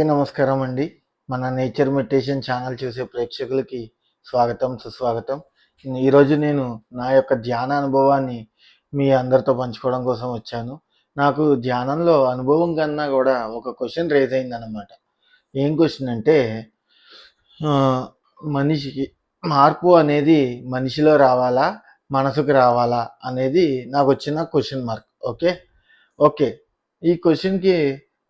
అందరికీ నమస్కారం అండి. మన నేచర్ మెడిటేషన్ ఛానల్ చూసే ప్రేక్షకులకి స్వాగతం సుస్వాగతం. ఈరోజు నేను నా యొక్క ధ్యాన అనుభవాన్ని మీ అందరితో పంచుకోవడం కోసం వచ్చాను. నాకు ధ్యానంలో అనుభవం కన్నా కూడా ఒక క్వశ్చన్ రేజ్ అయిందన్నమాట. ఏం క్వశ్చన్ అంటే మనిషికి మార్పు అనేది మనిషిలో రావాలా మనసుకు రావాలా అనేది నాకు వచ్చిన క్వశ్చన్ మార్క్ ఓకే? ఓకే. ఈ క్వశ్చన్కి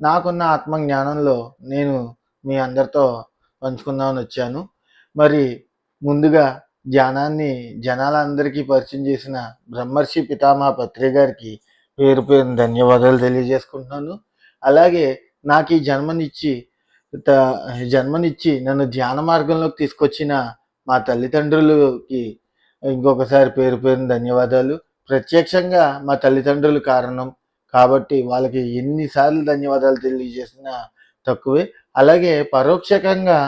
నాకున్న ఆత్మజ్ఞానంలో నేను మీ అందరితో పంచుకుందామని వచ్చాను. మరి ముందుగా ధ్యానాన్ని జనాలందరికీ పరిచయం చేసిన బ్రహ్మర్షి పితామహ పత్రి గారికి పేరు పేరు ధన్యవాదాలు తెలియజేసుకుంటున్నాను. అలాగే నాకు ఈ జన్మనిచ్చి త- జన్మనిచ్చి నన్ను ధ్యాన మార్గంలోకి తీసుకొచ్చిన మా తల్లిదండ్రులకి ఇంకొకసారి పేరు పేరు ధన్యవాదాలు. ప్రత్యక్షంగా మా తల్లిదండ్రులు కారణం కాబట్టి వాళ్ళకి ఎన్నిసార్లు ధన్యవాదాలు తెలియజేసినా తక్కువే. అలాగే పరోక్షకంగా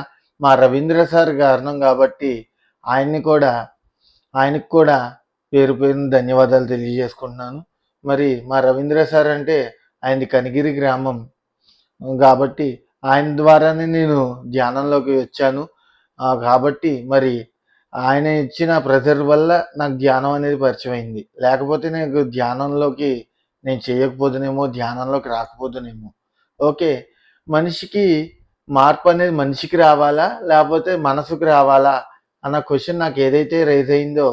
మా రవీంద్ర సార్ కారణం కాబట్టి ఆయన్ని కూడా ఆయనకు కూడా పేరు పేరున ధన్యవాదాలు తెలియజేసుకుంటున్నాను. మరి మా రవీంద్ర సార్ అంటే ఆయనది కనిగిరి గ్రామం. కాబట్టి ఆయన ద్వారానే నేను ధ్యానంలోకి వచ్చాను. కాబట్టి మరి ఆయన ఇచ్చిన ప్రెజర్ వల్ల నాకు ధ్యానం అనేది పరిచయం అయింది లేకపోతే నాకు ధ్యానంలోకి నేను చేయకపోదునేమో ధ్యానంలోకి రాకపోదునేమో ఓకే మనిషికి మార్పు అనేది మనిషికి రావాలా? లేకపోతే మనసుకు రావాలా? అన్న క్వశ్చన్ నాకు ఏదైతే రైజ్ అయిందో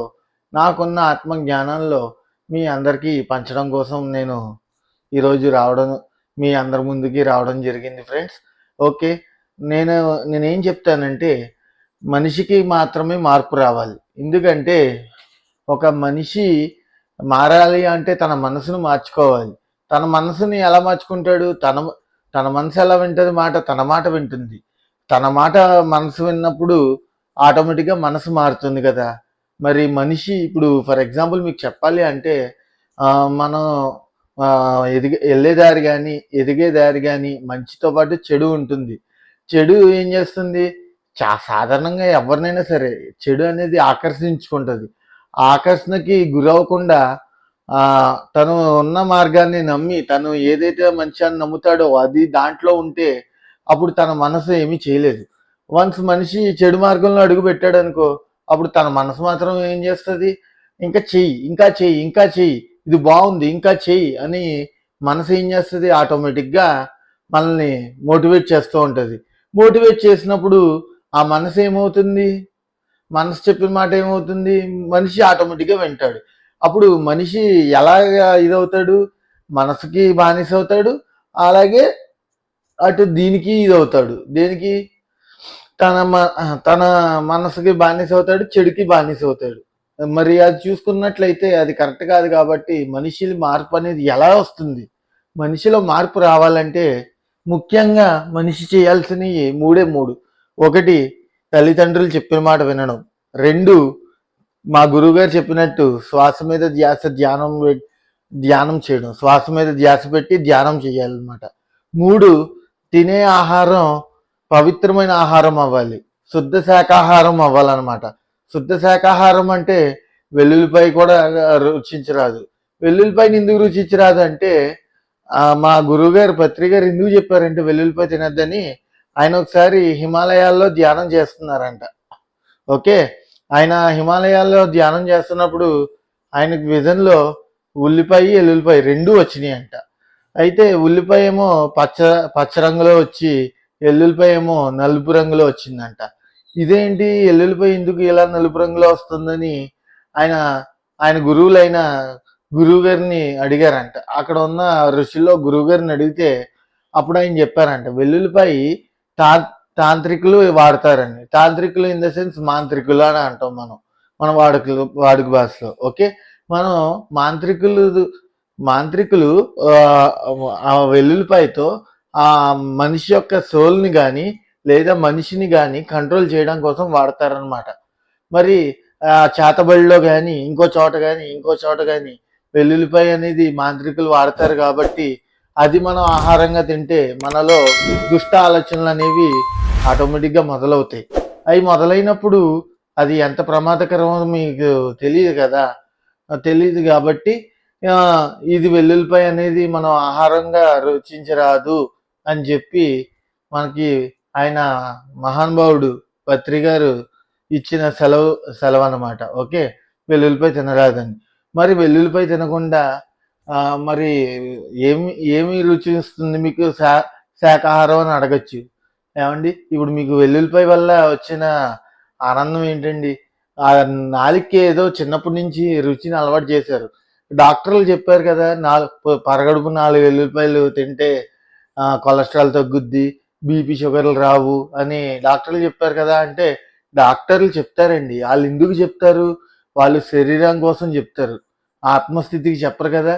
నాకున్న ఆత్మ జ్ఞానంలో మీ అందరికీ పంచడం కోసం నేను ఈరోజు రావడం మీ అందరి ముందుకి రావడం జరిగింది ఫ్రెండ్స్ ఓకే నేను నేనేం చెప్తానంటే మనిషికి మాత్రమే మార్పు రావాలి. ఎందుకంటే ఒక మనిషి మారాలి అంటే తన మనసును మార్చుకోవాలి. తన మనసుని ఎలా మార్చుకుంటాడు? తన తన మనసు ఎలా వింటుంది మాట? తన మాట వింటుంది. తన మాట మనసు విన్నప్పుడు ఆటోమేటిక్గా మనసు మారుతుంది కదా. మరి మనిషి ఇప్పుడు ఫర్ ఎగ్జాంపుల్ మీకు చెప్పాలి అంటే మనం ఎదిగే వెళ్ళే దారి కానీ ఎదిగే దారి కానీ మంచితో పాటు చెడు ఉంటుంది. చెడు ఏం చేస్తుంది? చా సాధారణంగా ఎవరినైనా సరే చెడు అనేది ఆకర్షించుకుంటుంది. ఆకర్షణకి గురవకుండా తను ఉన్న మార్గాన్ని నమ్మి తను ఏదైతే మంచి అని నమ్ముతాడో అది దాంట్లో ఉంటే అప్పుడు తన మనసు ఏమీ చేయలేదు. వన్స్ మనిషి చెడు మార్గంలో అడుగు పెట్టాడు అనుకో అప్పుడు తన మనసు మాత్రం ఏం చేస్తుంది? ఇంకా చెయ్యి ఇంకా చెయ్యి ఇంకా చెయ్యి ఇది బాగుంది ఇంకా చెయ్యి అని మనసు ఏం చేస్తుంది? ఆటోమేటిక్గా మనల్ని మోటివేట్ చేస్తూ ఉంటుంది. మోటివేట్ చేసినప్పుడు ఆ మనసు ఏమవుతుంది? మనసు చెప్పిన మాట ఏమవుతుంది? మనిషి ఆటోమేటిక్గా వింటాడు. అప్పుడు మనిషి ఎలాగా ఇదవుతాడు? మనసుకి బానిస అవుతాడు అలాగే అటు దీనికి ఇదవుతాడు. దేనికి? తన మ- తన మనసుకి బానిస అవుతాడు చెడుకి బానిస అవుతాడు మరి అది చూసుకున్నట్లయితే అది కరెక్ట్ కాదు కాబట్టి మనిషి మార్పు అనేది ఎలా వస్తుంది? మనిషిలో మార్పు రావాలంటే ముఖ్యంగా మనిషి చేయాల్సినవి మూడే మూడు. ఒకటి తల్లిదండ్రులు చెప్పిన మాట వినడం రెండు మా గురువుగారు చెప్పినట్టు శ్వాస మీద ధ్యాస ధ్యానం ధ్యానం చేయడం. శ్వాస మీద ధ్యాస పెట్టి ధ్యానం చేయాలన్నమాట. మూడు తినే ఆహారం పవిత్రమైన ఆహారం అవ్వాలి. శుద్ధ శాఖాహారం అవ్వాలన్నమాట. శుద్ధ శాఖాహారం అంటే వెల్లుల్లిపై కూడా రుచించరాదు. వెల్లుల్లిపైని ఎందుకు రుచించరాదు అంటే మా గురువుగారు పత్రిక గారు ఎందుకు చెప్పారంటే వెల్లుల్లిపై తినద్దని ఆయన ఒకసారి హిమాలయాల్లో ధ్యానం చేస్తున్నారంట. ఓకే? ఆయన హిమాలయాల్లో ధ్యానం చేస్తున్నప్పుడు ఆయనకు విజన్లో ఉల్లిపాయ ఎల్లుల్లిపాయ రెండూ వచ్చినాయి అంట అయితే ఉల్లిపాయ ఏమో పచ్చ పచ్చ రంగులో వచ్చి ఎల్లుల్లిపాయ ఏమో నలుపు రంగులో వచ్చిందంట. ఇదేంటి? ఎల్లుల్లిపాయ ఎందుకు ఇలా నలుపు రంగులో వస్తుందని ఆయన ఆయన గురువులైన గురువు గారిని అడిగారంట. అక్కడ ఉన్న ఋషుల్లో గురువు గారిని అడిగితే అప్పుడు ఆయన చెప్పారంట వెల్లుల్లిపాయ తా తాంత్రికులు వాడతారండి. తాంత్రికులు ఇన్ ద సెన్స్ మాంత్రికులు అని అంటాం మనం. మన వాడుకలు వాడుక భాషలో. ఓకే? మనం మాంత్రికులు మాంత్రికులు ఆ, ఆ వెల్లుల్లిపాయతో ఆ మనిషి యొక్క సోల్ని కానీ లేదా మనిషిని కానీ కంట్రోల్ చేయడం కోసం వాడతారనమాట మరి ఆ చేతబడిలో కానీ ఇంకో చోట కానీ ఇంకో చోట కానీ వెల్లుల్లిపాయ అనేది మాంత్రికులు వాడతారు కాబట్టి అది మనం ఆహారంగా తింటే మనలో దుష్ట ఆలోచనలు అనేవి ఆటోమేటిక్గా మొదలవుతాయి. అవి మొదలైనప్పుడు అది ఎంత ప్రమాదకరమో మీకు తెలియదు కదా. తెలియదు కాబట్టి ఇది వెల్లుల్లిపాయ అనేది మనం ఆహారంగా రుచించరాదు అని చెప్పి మనకి ఆయన మహానుభావుడు పత్రి గారు ఇచ్చిన సెలవు సెలవు అన్నమాట ఓకే? వెల్లుల్లిపాయ తినరాదని. మరి వెల్లుల్లిపాయ తినకుండా మరి ఏమి ఏమి రుచి ఇస్తుంది మీకు? శా శాకాహారం అని అడగచ్చు. ఏమండి? ఇప్పుడు మీకు వెల్లుల్లిపాయ వల్ల వచ్చిన ఆనందం ఏంటండి? ఆ నాలుగుకి ఏదో చిన్నప్పటి నుంచి రుచిని అలవాటు చేశారు. డాక్టర్లు చెప్పారు కదా నాలుగు పరగడుపు నాలుగు వెల్లుల్లిపాయలు తింటే కొలెస్ట్రాల్ తగ్గుద్ది బీపీ షుగర్లు రావు అని డాక్టర్లు చెప్పారు కదా అంటే డాక్టర్లు చెప్తారండి. వాళ్ళు ఎందుకు చెప్తారు? వాళ్ళు శరీరం కోసం చెప్తారు. ఆత్మస్థితికి చెప్పరు కదా.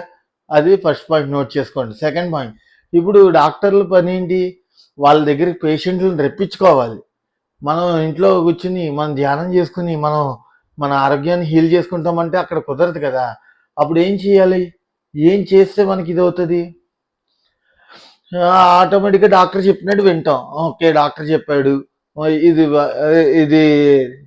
అది ఫస్ట్ పాయింట్ నోట్ చేసుకోండి. సెకండ్ పాయింట్ ఇప్పుడు డాక్టర్ల పని ఏంటి వాళ్ళ దగ్గరికి పేషెంట్లను రప్పించుకోవాలి. మనం ఇంట్లో కూర్చుని మనం ధ్యానం చేసుకుని మనం మన ఆరోగ్యాన్ని హీల్ చేసుకుంటామంటే అక్కడ కుదరదు కదా. అప్పుడు ఏం చేయాలి? ఏం చేస్తే మనకి ఇది అవుతుంది ఆటోమేటిక్గా డాక్టర్ చెప్పినట్టు వింటాం. ఓకే డాక్టర్ చెప్పాడు. ఇది ఇది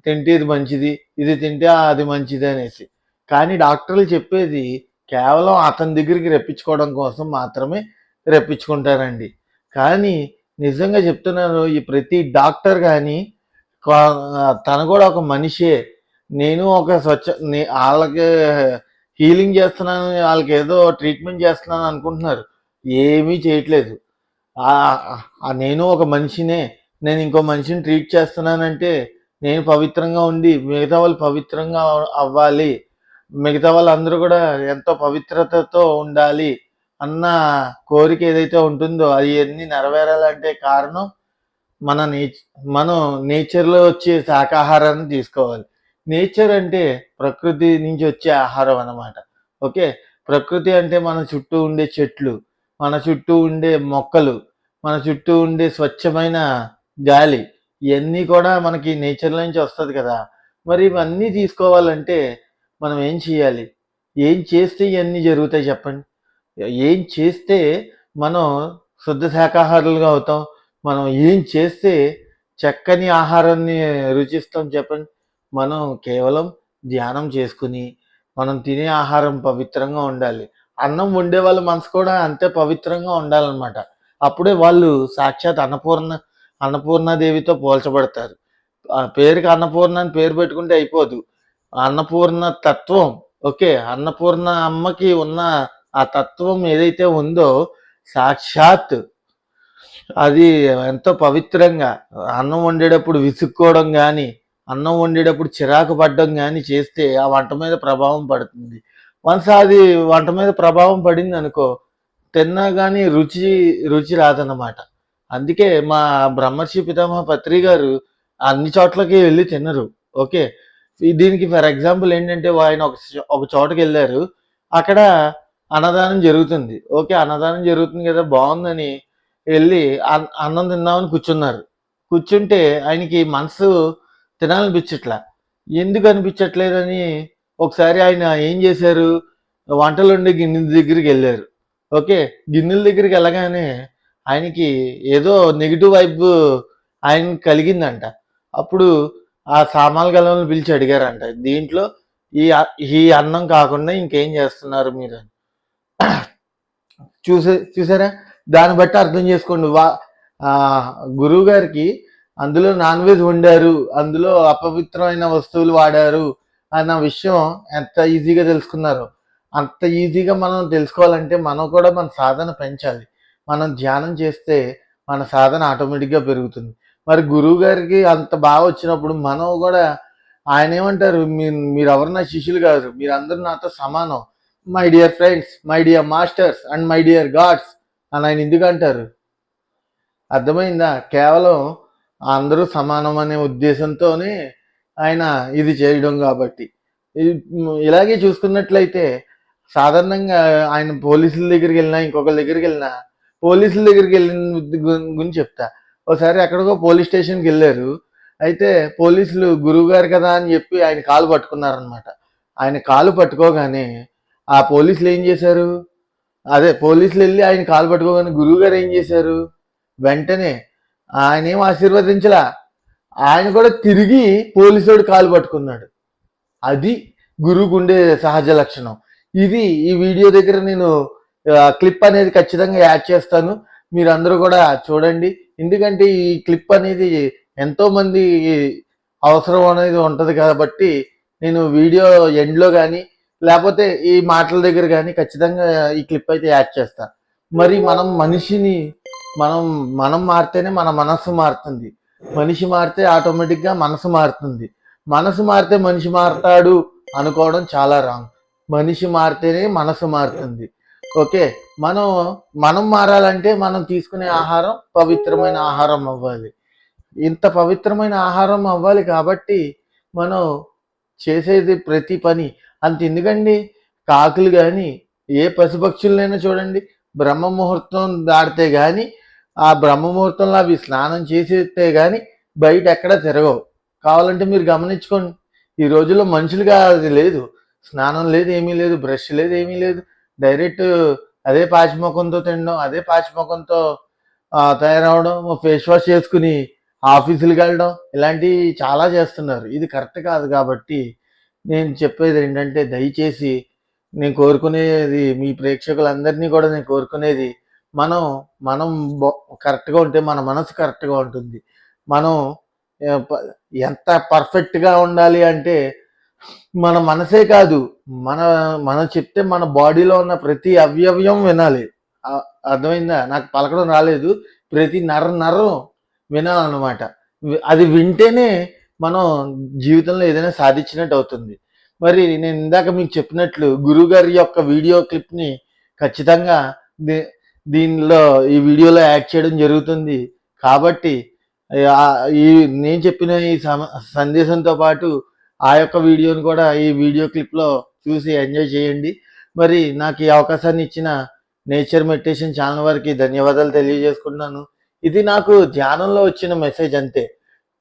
తింటే ఇది మంచిది ఇది తింటే అది మంచిది అనేసి. కానీ డాక్టర్లు చెప్పేది కేవలం అతని దగ్గరికి రెప్పించుకోవడం కోసం మాత్రమే రెప్పించుకుంటారండి. కానీ నిజంగా చెప్తున్నాను ఈ ప్రతి డాక్టర్ కానీ తను కూడా ఒక మనిషే. నేను ఒక స్వచ్ఛ నే- వాళ్ళకి హీలింగ్ చేస్తున్నాను వాళ్ళకి ఏదో ట్రీట్మెంట్ చేస్తున్నాను అనుకుంటున్నారు. ఏమీ చేయట్లేదు. నేను ఒక మనిషినే. నేను ఇంకో మనిషిని ట్రీట్ చేస్తున్నానంటే నేను పవిత్రంగా ఉండి మిగతా వాళ్ళు పవిత్రంగా అవ్వాలి. మిగతా వాళ్ళందరూ కూడా ఎంతో పవిత్రతతో ఉండాలి అన్న కోరిక ఏదైతే ఉంటుందో అది అన్ని నెరవేరాలంటే కారణం మన నేచ మనం నేచర్లో వచ్చే శాకాహారాన్ని తీసుకోవాలి. నేచర్ అంటే ప్రకృతి నుంచి వచ్చే ఆహారం అన్నమాట. ఓకే? ప్రకృతి అంటే మన చుట్టూ ఉండే చెట్లు మన చుట్టూ ఉండే మొక్కలు మన చుట్టూ ఉండే స్వచ్ఛమైన గాలి ఇవన్నీ కూడా మనకి నేచర్ నుంచి వస్తుంది కదా. మరి ఇవన్నీ తీసుకోవాలంటే మనం ఏం చేయాలి? ఏం చేస్తే ఇవన్నీ జరుగుతాయి చెప్పండి? ఏం చేస్తే మనం శుద్ధ శాకాహారులుగా అవుతాం? మనం ఏం చేస్తే చక్కని ఆహారాన్ని రుచిస్తాం చెప్పండి? మనం కేవలం ధ్యానం చేసుకుని మనం తినే ఆహారం పవిత్రంగా ఉండాలి. అన్నం వండే వాళ్ళ మనసు కూడా అంతే పవిత్రంగా ఉండాలన్నమాట. అప్పుడే వాళ్ళు సాక్షాత్ అన్నపూర్ణ అన్నపూర్ణాదేవితో పోల్చబడతారు. ఆ పేరుకి అన్నపూర్ణ అని పేరు పెట్టుకుంటే అయిపోదు. అన్నపూర్ణ తత్వం. ఓకే అన్నపూర్ణ అమ్మకి ఉన్న ఆ తత్వం ఏదైతే ఉందో సాక్షాత్ అది ఎంతో పవిత్రంగా అన్నం వండేటప్పుడు విసుక్కోవడం కానీ అన్నం వండేటప్పుడు చిరాకు పడడం కానీ చేస్తే ఆ వంట మీద ప్రభావం పడుతుంది. వన్స్ అది వంట మీద ప్రభావం పడింది అనుకో తిన్నా కానీ రుచి రుచి రాదన్నమాట. అందుకే మా బ్రహ్మర్షి పితామహ పత్రి గారు అన్ని చోట్లకి వెళ్ళి తినరు. ఓకే దీనికి ఫర్ ఎగ్జాంపుల్ ఏంటంటే ఆయన ఒక చో- ఒక చోటకి వెళ్ళారు. అక్కడ అన్నదానం జరుగుతుంది. ఓకే అన్నదానం జరుగుతుంది కదా బాగుందని వెళ్ళి అన్నం తిందామని కూర్చున్నారు. కూర్చుంటే ఆయనకి మనసు తినాలనిపించట్లా. ఎందుకు అనిపించట్లేదని ఒకసారి ఆయన ఏం చేశారు? వంటలు ఉండే గిన్నెల దగ్గరికి వెళ్ళారు. ఓకే గిన్నెల దగ్గరికి వెళ్ళగానే ఆయనకి ఏదో నెగిటివ్ వైబ్ ఆయన కలిగిందంట. అప్పుడు ఆ సామాన్ గలంలో పిలిచి అడిగారంట. దీంట్లో ఈ ఈ అన్నం కాకుండా ఇంకేం చేస్తున్నారు మీరు అని. చూసే చూసారా? దాన్ని బట్టి అర్థం చేసుకోండి. వా గురువు గారికి అందులో నాన్ వెజ్ వండారు అందులో అపవిత్రమైన వస్తువులు వాడారు అన్న విషయం ఎంత ఈజీగా తెలుసుకున్నారు? అంత ఈజీగా మనం తెలుసుకోవాలంటే మనం కూడా మన సాధన పెంచాలి. మనం ధ్యానం చేస్తే మన సాధన ఆటోమేటిక్గా పెరుగుతుంది. మరి గురువు గారికి అంత బాగా వచ్చినప్పుడు మనం కూడా ఆయన ఏమంటారు? మీరు మీరు ఎవరు నా శిష్యులు కాదు. మీరు నాతో సమానం. My dear friends my dear masters and my dear gods అని ఆయన ఎందుకు అంటారు? అర్థమైందా? కేవలం అందరూ సమానం అనే ఉద్దేశంతోనే ఆయన ఇది చేయడం కాబట్టి. ఇలాగే చూసుకున్నట్లయితే సాధారణంగా ఆయన పోలీసుల దగ్గరికి వెళ్ళినా ఇంకొకరి దగ్గరికి వెళ్ళినా పోలీసుల దగ్గరికి వెళ్ళిన గురించి చెప్తా. ఒకసారి ఎక్కడికో పోలీస్ స్టేషన్కి వెళ్ళారు. అయితే పోలీసులు గురువు గారు కదా అని చెప్పి ఆయన కాలు పట్టుకున్నారనమాట ఆయన కాలు పట్టుకోగానే ఆ పోలీసులు ఏం చేశారు? అదే పోలీసులు వెళ్ళి ఆయన కాలు పట్టుకోగానే గురువు గారు ఏం చేశారు? వెంటనే ఆయన ఏం ఆశీర్వదించలా? ఆయన కూడా తిరిగి పోలీసుడు కాలు పట్టుకున్నాడు. అది గురువుకు ఉండే సహజ లక్షణం. ఇది ఈ వీడియో దగ్గర నేను క్లిప్ అనేది ఖచ్చితంగా యాడ్ చేస్తాను. మీరందరూ కూడా చూడండి. ఎందుకంటే ఈ క్లిప్ అనేది ఎంతోమంది అవసరం అనేది ఉంటుంది కాబట్టి నేను వీడియో ఎండ్లో కానీ లేకపోతే ఈ మాటల దగ్గర కానీ ఖచ్చితంగా ఈ క్లిప్ అయితే యాడ్ చేస్తా. మరి మనం మనిషిని మనం మనం మారితేనే మన మనసు మారుతుంది. మనిషి మారితే ఆటోమేటిక్గా మనసు మారుతుంది. మనసు మారితే మనిషి మారతాడు అనుకోవడం చాలా రాంగ్ మనిషి మారితేనే మనసు మారుతుంది. ఓకే. మనం మనం మారాలంటే మనం తీసుకునే ఆహారం పవిత్రమైన ఆహారం అవ్వాలి. ఇంత పవిత్రమైన ఆహారం అవ్వాలి కాబట్టి మనం చేసేది ప్రతి పని. అంత ఎందుకండి? కాకులు కానీ ఏ పశుపక్షులనైనా చూడండి బ్రహ్మ ముహూర్తం దాటితే కానీ ఆ బ్రహ్మ ముహూర్తంలో అవి స్నానం చేసేస్తే కానీ బయట ఎక్కడ తిరగవు. కావాలంటే మీరు గమనించుకోండి. ఈ రోజుల్లో మనుషులుగా అది లేదు. స్నానం లేదు ఏమీ లేదు బ్రష్ లేదు ఏమీ లేదు. డైరెక్ట్ అదే పాచిమొఖంతో తినడం అదే పాచిమొఖంతో తయారవడం ఫేస్ వాష్ చేసుకుని ఆఫీసులకు వెళ్ళడం ఇలాంటివి చాలా చేస్తున్నారు. ఇది కరెక్ట్ కాదు కాబట్టి నేను చెప్పేది ఏంటంటే దయచేసి నేను కోరుకునేది మీ ప్రేక్షకులందరినీ కూడా నేను కోరుకునేది మనం మనం కరెక్ట్గా ఉంటే మన మనసు కరెక్ట్గా ఉంటుంది. మనం ఎంత పర్ఫెక్ట్గా ఉండాలి అంటే మన మనసే కాదు మన మనం చెప్తే మన బాడీలో ఉన్న ప్రతి అవయవం వినాలి. అర్థమైందా? నాకు పలకడం రాలేదు. ప్రతి నర నరం వినాలన్నమాట. అది వింటేనే మనం జీవితంలో ఏదైనా సాధించినట్టు అవుతుంది. మరి నేను ఇందాక మీకు చెప్పినట్లు గురుగారి యొక్క వీడియో క్లిప్ని ఖచ్చితంగా దీ- దీనిలో ఈ వీడియోలో యాడ్ చేయడం జరుగుతుంది. కాబట్టి ఈ నేను చెప్పిన ఈ సందేశంతో పాటు ఆ యొక్క వీడియోని కూడా ఈ వీడియో క్లిప్లో చూసి ఎంజాయ్ చేయండి. మరి నాకు ఈ అవకాశాన్ని ఇచ్చిన నేచర్ మెడిటేషన్ ఛానల్ వారికి ధన్యవాదాలు తెలియజేసుకుంటున్నాను. ఇది నాకు ధ్యానంలో వచ్చిన మెసేజ్ అంతే.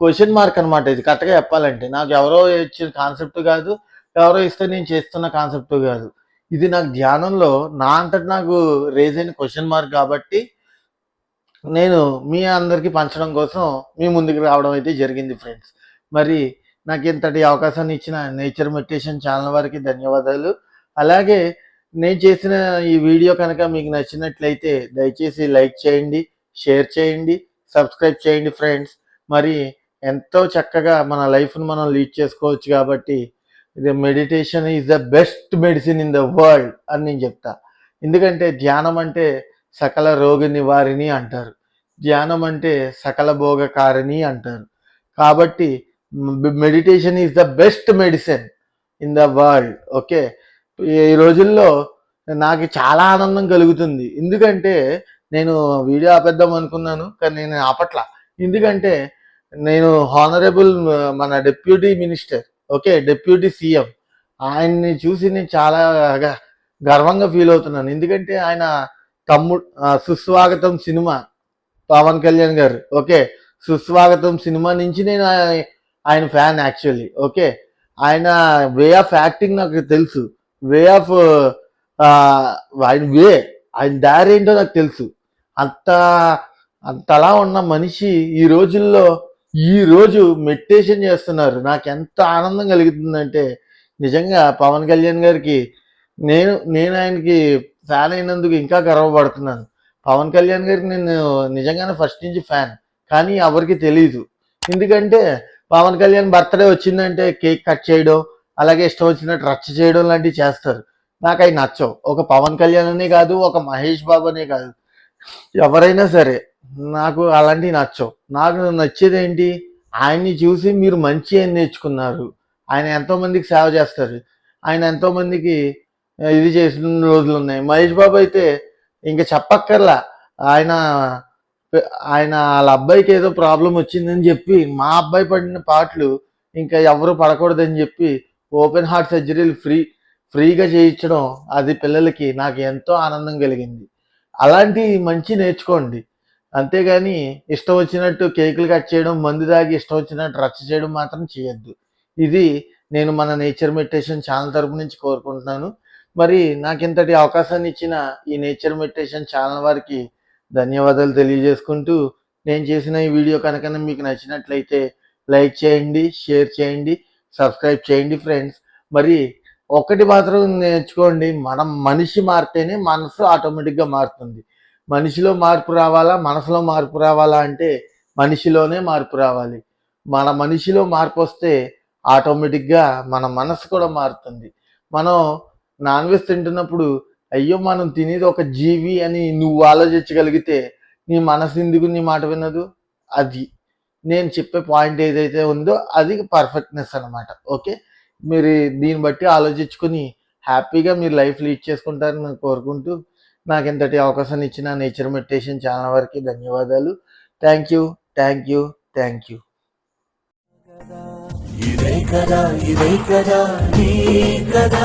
క్వశ్చన్ మార్క్ అనమాట ఇది కరెక్ట్గా చెప్పాలంటే. నాకు ఎవరో ఇచ్చిన కాన్సెప్ట్ కాదు ఎవరో ఇస్తే నేను చేస్తున్న కాన్సెప్ట్ కాదు. ఇది నాకు ధ్యానంలో నా అంతటి నాకు రేజ్ అయిన క్వశ్చన్ మార్క్ కాబట్టి నేను మీ అందరికీ పంచడం కోసం మీ ముందుకు రావడం అయితే జరిగింది ఫ్రెండ్స్ మరి నాకు ఇంతటి అవకాశాన్ని ఇచ్చిన నేచర్ మెడిటేషన్ ఛానల్ వారికి ధన్యవాదాలు. అలాగే నేను చేసిన ఈ వీడియో కనుక మీకు నచ్చినట్లయితే దయచేసి లైక్ చేయండి షేర్ చేయండి సబ్స్క్రైబ్ చేయండి ఫ్రెండ్స్. మరి ఎంతో చక్కగా మన లైఫ్ను మనం లీడ్ చేసుకోవచ్చు కాబట్టి ఇది meditation is the best medicine in the world అని నేను చెప్తా. ఎందుకంటే ధ్యానం అంటే సకల రోగ నివారిణి అంటారు. ధ్యానం అంటే సకల భోగకారిణి అంటారు. కాబట్టి meditation is the best medicine in the world okay ఈ రోజుల్లో నాకు చాలా ఆనందం కలుగుతుంది. ఎందుకంటే నేను వీడియో ఆపేద్దాం అనుకున్నాను కానీ నేను ఆపట్ల. ఎందుకంటే నేను హానరబుల్ మన deputy minister okay deputy CM ఆయన్ని చూసి నేను చాలా గర్వంగా ఫీల్ అవుతున్నాను. ఎందుకంటే ఆయన తమ్ముడు సుస్వాగతం సినిమా పవన్ కళ్యాణ్ గారు ఓకే సుస్వాగతం సినిమా నుంచి నేను ఆయన ఫ్యాన్ యాక్చువల్లీ ఓకే? ఆయన వే ఆఫ్ యాక్టింగ్ నాకు తెలుసు. వే ఆఫ్ ఆయన వే ఆయన దారి ఏంటో నాకు తెలుసు. అంత అంతలా ఉన్న మనిషి ఈ రోజుల్లో ఈ రోజు మెడిటేషన్ చేస్తున్నారు. నాకు ఎంత ఆనందం కలుగుతుందంటే నిజంగా పవన్ కళ్యాణ్ గారికి నేను నేను ఆయనకి ఫ్యాన్ అయినందుకు ఇంకా గర్వపడుతున్నాను. పవన్ కళ్యాణ్ గారికి నేను నిజంగానే ఫస్ట్ నుంచి ఫ్యాన్ కానీ ఎవరికి తెలియదు ఎందుకంటే పవన్ కళ్యాణ్ బర్త్డే వచ్చిందంటే కేక్ కట్ చేయడం అలాగే ఇష్టం వచ్చినట్టు రచ్చ చేయడం లాంటివి చేస్తారు. నాకు అవి నచ్చవు. ఒక పవన్ కళ్యాణ్ అనే కాదు ఒక మహేష్ బాబు అనే కాదు. ఎవరైనా సరే నాకు అలాంటివి నచ్చవు. నాకు నచ్చేది ఏంటి? ఆయన్ని చూసి మీరు మంచి ఏం నేర్చుకున్నారు. ఆయన ఎంతోమందికి సేవ చేస్తారు. ఆయన ఎంతోమందికి ఇది చేసిన రోజులు ఉన్నాయి. మహేష్ బాబు అయితే ఇంకా చెప్పక్కర్లా. ఆయన ఆయన వాళ్ళ అబ్బాయికి ఏదో ప్రాబ్లం వచ్చిందని చెప్పి మా అబ్బాయి పడిన పాటలు ఇంకా ఎవరు పడకూడదని చెప్పి ఓపెన్ హార్ట్ సర్జరీలు ఫ్రీ ఫ్రీగా చేయించడం అది పిల్లలకి నాకు ఎంతో ఆనందం కలిగింది. అలాంటి మంచి నేర్చుకోండి. అంతేగాని ఇష్టం వచ్చినట్టు కేకులు కట్ చేయడం మందు దాగి ఇష్టం వచ్చినట్టు రచ్చ చేయడం మాత్రం చేయొద్దు. ఇది నేను మన నేచర్ మెడిటేషన్ ఛానల్ తరపు నుంచి కోరుకుంటున్నాను. మరి నాకు ఇంతటి అవకాశాన్ని ఇచ్చిన ఈ నేచర్ మెడిటేషన్ ఛానల్ వారికి ధన్యవాదాలు తెలియజేసుకుంటూ నేను చేసిన ఈ వీడియో కనుక మీకు నచ్చినట్లయితే లైక్ చేయండి షేర్ చేయండి సబ్స్క్రైబ్ చేయండి ఫ్రెండ్స్. మరి ఒకటి మాత్రం నేర్చుకోండి మనం మనిషి మారితేనే మనసు ఆటోమేటిక్గా మారుతుంది. మనిషిలో మార్పు రావాలా మనసులో మార్పు రావాలా అంటే మనిషిలోనే మార్పు రావాలి. మన మనిషిలో మార్పు వస్తే ఆటోమేటిక్గా మన మనసు కూడా మారుతుంది. మనం నాన్ వెజ్ తింటున్నప్పుడు అయ్యో మనం తినేది ఒక జీవి అని నువ్వు ఆలోచించగలిగితే నీ మనసు ఎందుకు నీ మాట వినదు? అది. నేను చెప్పే పాయింట్ ఏదైతే ఉందో అది పర్ఫెక్ట్నెస్ అనమాట ఓకే? మీరు దీన్ని బట్టి ఆలోచించుకుని హ్యాపీగా మీరు లైఫ్ లీడ్ చేసుకుంటారని కోరుకుంటూ నాకు ఇంతటి అవకాశాన్ని ఇచ్చిన నేచర్ మెడిటేషన్ ఛానల్ వారికి ధన్యవాదాలు. Thank you thank you thank you. ఇదే కదా ఇదే కదా నీ కదా.